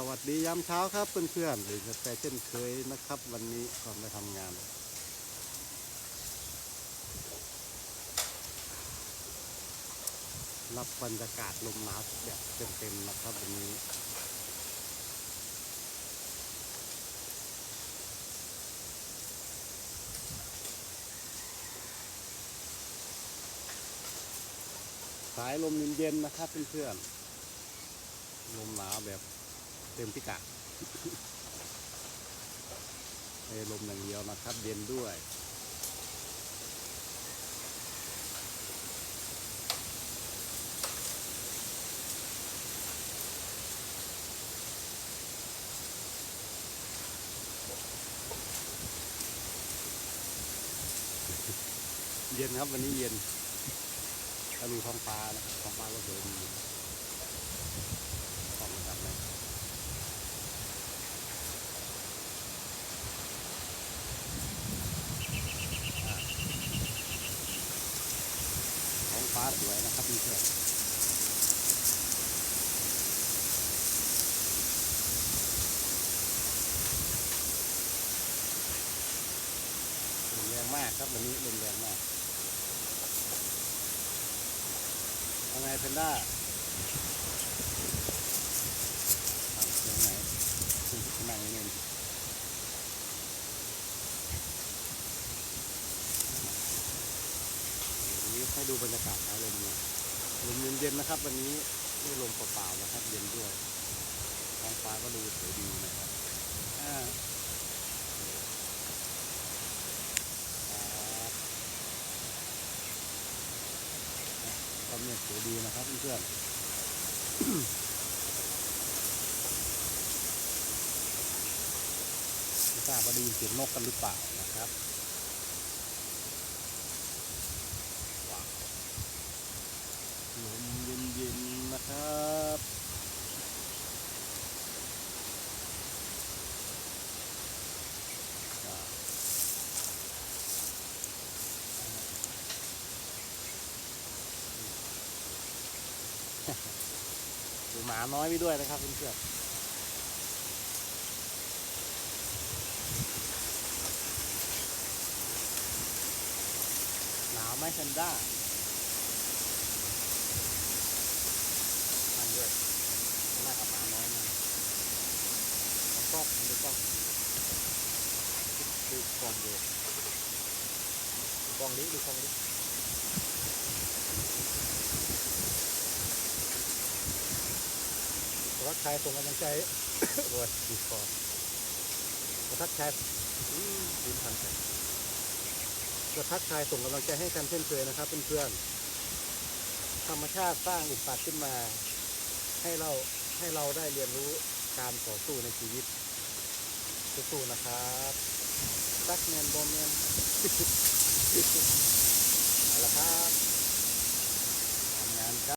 สวัสดียามเช้าครับเพื่อนๆหรือแต่เช่นเคยนะครับ วันนี้ก่อนไปทำงาน รับบรรยากาศลมหนาวแบบเต็มๆนะครับวันนี้สายลมเย็นๆนะครับเพื่อนๆลมหนาวแบบ เต็มพิกัดไม่ได้ลมอย่างเดียวนะครับ เย็นด้วยเย็นครับวันนี้เย็นถ้าดูท้องฟ้านะครับท้องฟ้าก็สวยดีส่องมาจากไหนอ่าท้องฟ้า สวยนะครับเพื่อนลมแรงมากครับวันนี้ลมแรงมากทำไงเพนด้าอะเสียงไหนคุณนั่งนี่นี่ ให้ดูบรรยากาศท้ายลมนะลมเย็นๆนะครับ วันนี้ไม่ลมเปล่าๆนะครับ เย็นด้วยท้องฟ้าก็ดูสวยดีนะครับอ่าครับก็เมฆสวยดีนะครับเพื่อนๆไม่ทราบว่าได้ยินเสียงนกกันหรือเปล่านะครับว้าวลมเย็นๆนะครับอ่า ดูหมาน้อยไปด้วยนะครับเพื่อนๆหนาวไหมแพนด้านั่งด้วยนั่งกับหมาน้อยมาเอากล้องดูกล้องดูกล้องดูกล้องนี้ดูกล้องนี้ กชายส่งกำลังใจโอ้ยดีคอก็ทักชายอืมดีทันใจก็ทักชายส่งกำลังใจให้กันเช่นเคยนะครับเพื่อนๆธรรมชาติสร้างอุปสรรคขึ้นมา ให้เราให้เราได้เรียนรู้การต่อสู้ในชีวิตสู้ๆนะครับรักเมนโบเมนเอาละครับ